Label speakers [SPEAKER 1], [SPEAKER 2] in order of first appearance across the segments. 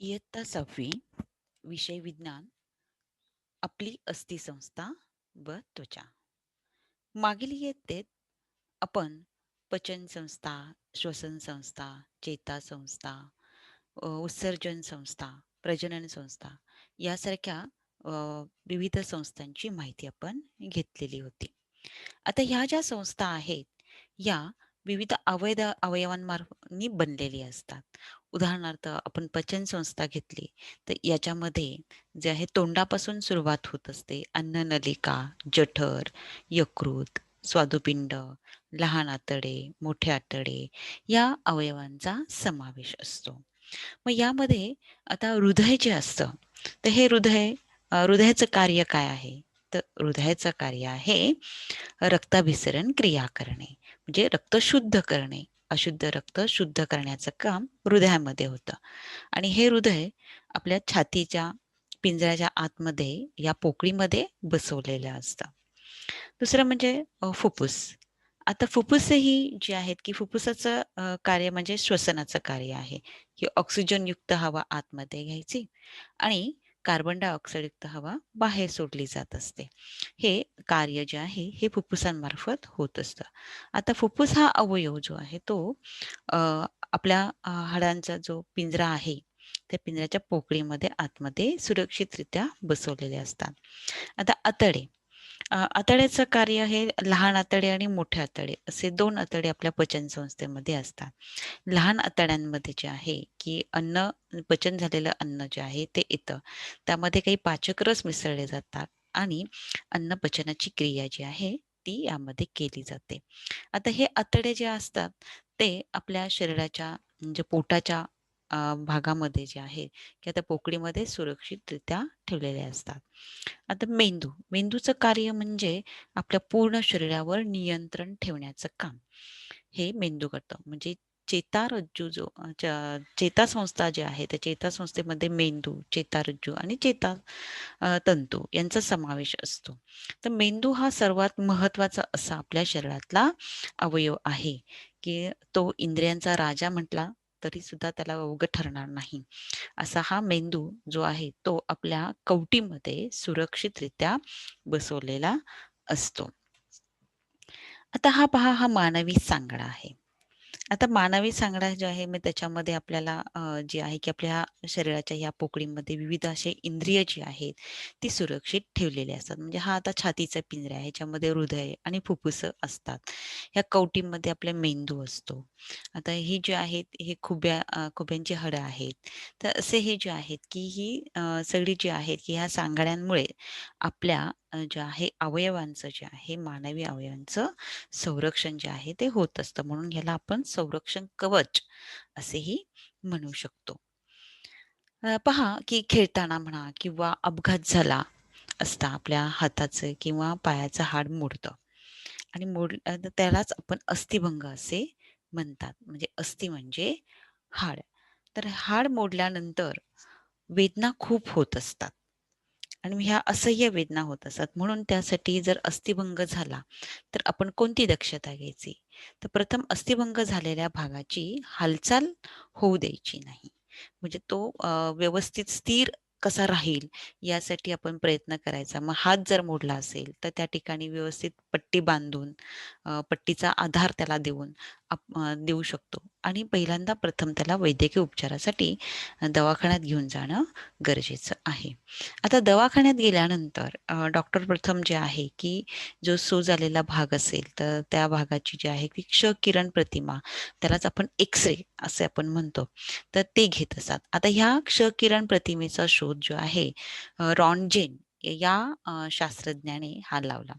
[SPEAKER 1] इयत्ता सहावी विषय विज्ञान आपली अस्थिसंस्था व त्वचा. मागील इयत्तेत आपण पचन संस्था श्वसन संस्था चेता संस्था उत्सर्जन संस्था प्रजनन संस्था यासारख्या विविध संस्थांची माहिती आपण घेतलेली होती. आता ह्या ज्या संस्था आहेत या विविध अवयद अवयवांमार्फनी बनलेली असतात. उदाहरणार्थ आपण पचन संस्था घेतली तर याच्यामध्ये जे आहे तोंडापासून सुरुवात होत असते. अन्ननलिका जठर यकृत स्वादुपिंड लहान आतडे मोठे आतडे या अवयवांचा समावेश असतो. मग यामध्ये आता हृदय जे असतं तर हे हृदय हृदयाचं कार्य काय आहे? तर हृदयाचं कार्य आहे रक्ताभिसरण क्रिया करणे. म्हणजे रक्त शुद्ध करणे अशुद्ध रक्त शुद्ध करण्याचं काम हृदयामध्ये होतं. आणि हे हृदय आपल्या छातीच्या पिंजऱ्याच्या आतमध्ये या पोकळीमध्ये बसवलेलं असतं. दुसरं म्हणजे फुफ्फुस आता फुफ्फुसही जी आहेत की फुफ्फुसाचं कार्य म्हणजे श्वसनाचं कार्य आहे. की ऑक्सिजनयुक्त हवा आतमध्ये घ्यायची आणि कार्बन डायऑक्साईडयुक्त हवा बाहेर सोडली जात असते. हे कार्य जे आहे हे फुफ्फुसांमार्फत होत असतं. आता फुफ्फुस हा अवयव जो आहे तो आपल्या हाडांचा जो पिंजरा आहे त्या पिंजऱ्याच्या पोकळीमध्ये आतमध्ये सुरक्षितरित्या बसवलेले असतात. आता आतडे आतड्याचं कार्य हे लहान आतडे आणि मोठे आतडे असे दोन आतडे आपल्या पचन संस्थेमध्ये असतात. लहान आतड्यांमध्ये जे आहे की अन्न पचन झालेलं अन्न जे आहे ते येतं. त्यामध्ये काही पाचकरस मिसळले जातात आणि अन्न पचनाची क्रिया जी आहे ती यामध्ये केली जाते. आता हे आतडे जे असतात ते आपल्या शरीराच्या म्हणजे पोटाच्या भागामध्ये जे आहे की आता पोकळीमध्ये सुरक्षितरित्या ठेवलेले असतात. आता मेंदू मेंदूचं कार्य म्हणजे आपल्या पूर्ण शरीरावर नियंत्रण ठेवण्याचं काम. हे मेंदू करतं. म्हणजे चेतारज्जू जो च- चेतासंस्था जे आहे त्या चेतासंस्थेमध्ये मेंदू चेतारज्जू आणि चेता तंतू यांचा समावेश असतो. तर मेंदू हा सर्वात महत्त्वाचा असा आपल्या शरीरातला अवयव आहे की तो इंद्रियांचा राजा म्हटला तरी सुद्धा त्याला अवघड ठरणार नाही. असा हा मेंदू जो आहे तो आपल्या कवटीमध्ये सुरक्षितरित्या बसवलेला असतो. आता हा पहा हा मानवी सांगडा आहे. आता मानवी सांगडा जो आहे मग त्याच्यामध्ये आपल्याला जी जे आहे की आपल्या शरीराच्या या पोकळीमध्ये विविध असे इंद्रिय जी आहेत ती सुरक्षित ठेवलेली असतात. म्हणजे हा आता छातीचा पिंजरा आहे ह्याच्यामध्ये हृदय आणि फुफ्फुस असतात. ह्या कवटीमध्ये आपला मेंदू असतो. आता ही जी आहेत हे खुब्या खुब्यांची हडं आहेत. तर असे हे जे आहेत की ही सगळी जी आहेत की ह्या सांगाड्यांमुळे आपल्या जे आहे अवयवांचं जे आहे मानवी अवयवांचं संरक्षण जे आहे ते होत असतं. म्हणून ह्याला आपण संरक्षण कवच असेही म्हणू शकतो. पहा की खेळताना म्हणा किंवा अपघात झाला असता आपल्या हाताचं किंवा पायाचं हाड मोडतं. आणि मोड त्यालाच आपण अस्थिभंग असे म्हणतात. म्हणजे अस्थि म्हणजे हाड. तर हाड मोडल्यानंतर वेदना खूप होत असतात. आणि ह्या असह्य वेदना होत असतात. म्हणून त्यासाठी जर अस्थिभंग झाला तर आपण कोणती दक्षता घ्यायची? तर प्रथम अस्थिभंग झालेल्या भागाची हालचाल होऊ द्यायची नाही. म्हणजे तो व्यवस्थित स्थिर कसा राहील यासाठी आपण प्रयत्न करायचा. मग हात जर मोडला असेल तर त्या ठिकाणी व्यवस्थित पट्टी बांधून पट्टीचा आधार त्याला देऊन आप- देऊ शकतो. आणि पहिल्यांदा प्रथम त्याला वैद्यकीय उपचारासाठी दवाखान्यात घेऊन जाणं गरजेचं आहे. आता दवाखान्यात गेल्यानंतर डॉक्टर प्रथम जे आहे की जो सो झालेला भाग असेल तर त्या भागाची जी आहे की क्ष किरण प्रतिमा त्यालाच आपण एक्स रे असे आपण म्हणतो तर ते घेत असतात. आता ह्या क्ष किरण प्रतिमेचा शोध जो आहे रॉनजेन या अ, शास्त्रज्ञाने हा लावला.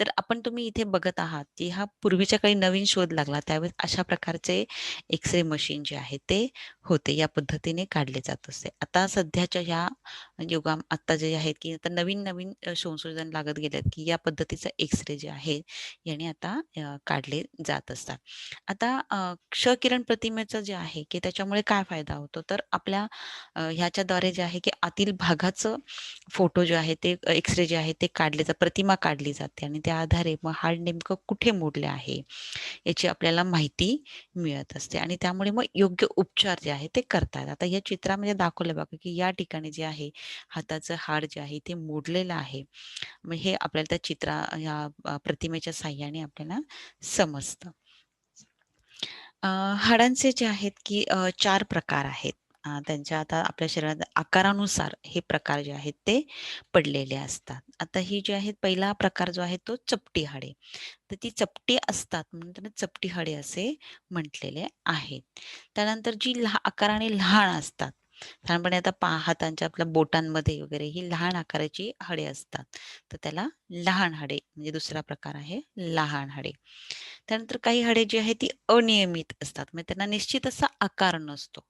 [SPEAKER 1] तर आपण तुम्ही इथे बघत आहात की हा पूर्वीच्या काही नवीन शोध लागला त्यावेळेस अशा प्रकारचे एक्स रे मशीन जे आहे ते होते या पद्धतीने काढले जात असते आता सध्याच्या ह्या युगा आता जे आहेत की आता नवीन नवीन अ, संशोधन लागत गेलेत की या पद्धतीचा एक्स रे जे आहे याने आता अ, काढले जात असतात. आता अ, क्ष किरण प्रतिमेचं जे आहे की त्याच्यामुळे काय फायदा होतो? तर आपल्या अ, ह्याच्याद्वारे जे आहे की आतील भागाचं फोटो जे आहे आहे ते एक्सरे जे आहे ते काढले जात प्रतिमा काढली जाते आणि त्या आधारे मग हाड नेमकं कुठे मोडले आहे याची आपल्याला माहिती मिळत असते आणि त्यामुळे मग योग्य उपचार जे आहे ते करतात. आता या चित्रामध्ये दाखवलं बघा की या ठिकाणी जे आहे हाताचं हाड जे आहे ते मोडलेलं आहे. मग हे आपल्याला त्या चित्रा या प्रतिमेच्या साह्याने आपल्याला समजतं. हाडांचे जे आहेत की चार प्रकार आहेत. त्यांच्या आता आपल्या शरीरात आकारानुसार हे प्रकार जे आहेत ते पडलेले असतात. आता ही जी आहेत पहिला प्रकार जो आहे तो चपटी हाडे. तर ती चपटी असतात म्हणून त्यांना चपटी हाडे असे म्हटलेले आहेत. त्यानंतर जी लहा आकाराने लहान असतात साधारणपणे आता पा हातांच्या आपल्या बोटांमध्ये वगैरे ही लहान आकाराची हाडे असतात. तर त्याला लहान हाडे म्हणजे दुसरा प्रकार आहे लहान हाडे. त्यानंतर काही हाडे जी आहेत ती अनियमित असतात. म्हणजे त्यांना निश्चित असा आकार नसतो.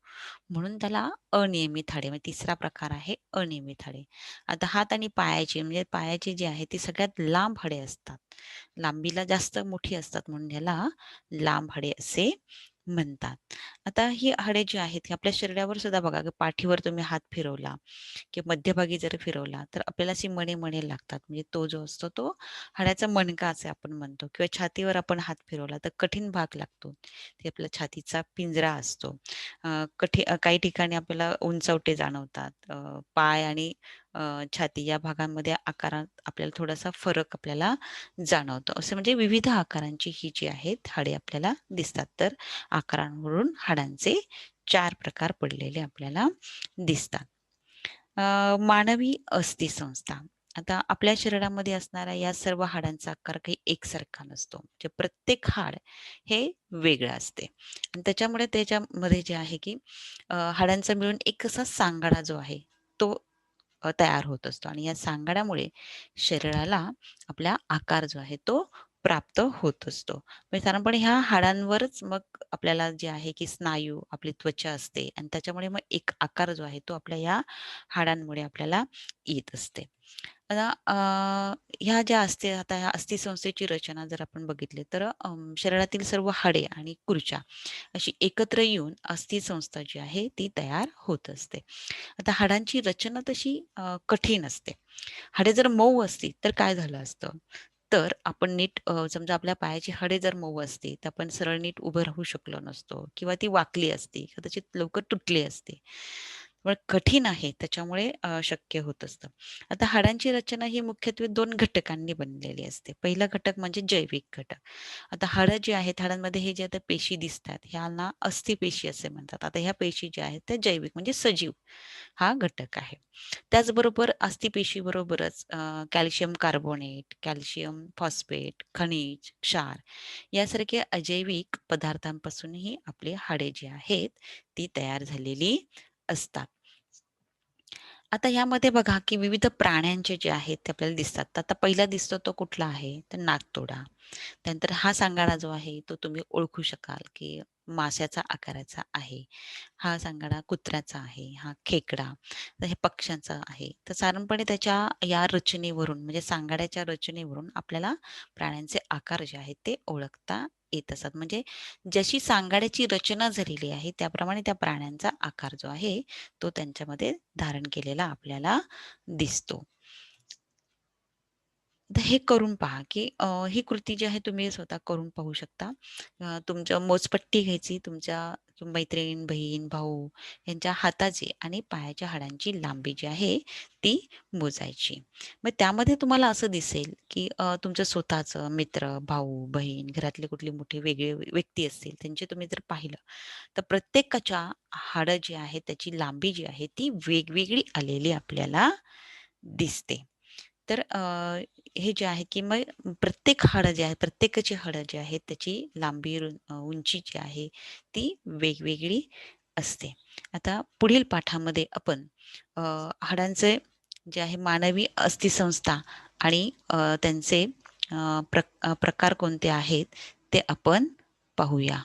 [SPEAKER 1] म्हणून त्याला अनियमित हाडे म्हणजे तिसरा प्रकार आहे अनियमित हाडे. आता हात आणि पायाची म्हणजे पायाची जी आहे ती सगळ्यात लांब हाडे असतात. लांबीला जास्त मोठी असतात म्हणून याला लांब हाडे असे म्हणतात. आता ही हाडे जी आहेत ही आपल्या शरीरावर सुद्धा बघा पाठीवर तुम्ही हात फिरवला किंवा मध्यभागी जर फिरवला तर आपल्याला असे मणे मणे लागतात. म्हणजे तो जो असतो तो हाडाचा मणका असे आपण म्हणतो किंवा छातीवर आपण हात फिरवला तर कठीण भाग लागतो. ते आपल्या छातीचा पिंजरा असतो. कठी काही ठिकाणी आपल्याला उंचवटे जाणवतात. पाय आणि छाती या भागांमध्ये आकारात आपल्याला थोडासा फरक आपल्याला जाणवतो. असं म्हणजे विविध आकारांची ही जी आहेत हाडे आपल्याला दिसतात. तर आकारांवरून हाडांचे चार प्रकार पडलेले आपल्याला दिसतात. मानवी अस्थिसंस्था आता आपल्या शरीरामध्ये असणाऱ्या या सर्व हाडांचा आकार काही एकसारखा नसतो. म्हणजे प्रत्येक हाड हे वेगळं असते. आणि त्याच्यामुळे त्याच्यामध्ये जे आहे की हाडांचा मिळून एक असा सांगाडा जो आहे तो तयार होत असतो. आणि या सांगाड्यामुळे शरीराला आपला आकार जो आहे तो प्राप्त होत असतो. म्हणजे साधारणपणे ह्या हाडांवरच मग आपल्याला जे आहे की स्नायू आपली त्वचा असते आणि त्याच्यामुळे मग एक आकार जो आहे तो आपल्या या हाडांमुळे आपल्याला येत असते. आता ह्या ज्या असते आता ह्या अस्थिसंस्थेची रचना जर आपण बघितली तर शरीरातील सर्व हाडे आणि खुर्च्या अशी एकत्र येऊन अस्थिसंस्था जी आहे ती तयार होत असते. आता हाडांची रचना तशी कठीण असते. हाडे जर मऊ असती तर काय झालं असतं? तर आपण नीट समजा आपल्या पायाची हाडे जर मऊ असती तर आपण सरळ नीट उभं राहू शकलो नसतो किंवा ती वाकली असती कदाचित लवकर तुटली असते. पण कठीण आहे त्याच्यामुळे शक्य होत असतं. आता हाडांची रचना ही मुख्यत्वे दोन घटकांनी बनलेली असते. पहिला घटक म्हणजे जैविक घटक. आता हाडं जी आहेत हाडांमध्ये हे जे आता पेशी दिसतात ह्यांना अस्थिपेशी असे म्हणतात. आता ह्या पेशी ज्या आहेत त्या जैविक म्हणजे सजीव हा घटक आहे. त्याचबरोबर अस्थिपेशी बरोबरच कॅल्शियम कार्बोनेट कॅल्शियम फॉस्फेट खनिज क्षार यासारख्या अजैविक पदार्थांपासूनही आपली हाडे जी आहेत ती तयार झालेली असतात. आता यामध्ये बघा की विविध प्राण्यांचे जे आहेत ते आपल्याला दिसतात. आता पहिला दिसतो तो कुठला आहे? तर नागतोडा. त्यानंतर हा सांगाडा जो आहे तो तुम्ही ओळखू शकाल की माशाचा आकाराचा आहे. हा सांगाडा कुत्र्याचा आहे. हा खेकडा. तर हे पक्ष्यांचा आहे. तर साधारणपणे त्याच्या या रचनेवरून म्हणजे सांगाड्याच्या रचनेवरून आपल्याला प्राण्यांचे आकार जे आहेत ते ओळखता येत असतात. म्हणजे जशी सांगाड्याची रचना झालेली आहे त्याप्रमाणे त्या प्राण्यांचा आकार जो आहे तो त्यांच्यामध्ये धारण केलेला आपल्याला दिसतो. हे करून पहा की ही कृती जी आहे तुम्ही स्वतः करून पाहू शकता. तुमच्या मोजपट्टी घ्यायची तुमच्या मैत्रीण बहीण भाऊ यांच्या हाताची आणि पायाच्या हाडांची लांबी जी आहे ती मोजायची. मग त्यामध्ये तुम्हाला असं दिसेल की तुमचं स्वतःचं मित्र भाऊ बहीण घरातले कुठले मोठे वेगळे व्यक्ती असतील त्यांचे तुम्ही जर पाहिलं तर प्रत्येकाच्या हाडं जी आहे त्याची लांबी जी आहे ती वेगवेगळी आलेली आपल्याला दिसते. तर हे जे आहे की मग प्रत्येक हाडं जे आहे प्रत्येकाची हाडं जी आहेत त्याची लांबी उंची जी आहे ती वेगवेगळी असते. आता पुढील पाठामध्ये आपण हाडांचे जे आहे मानवी अस्थिसंस्था आणि त्यांचे प्र प्रकार कोणते आहेत ते आपण पाहूया.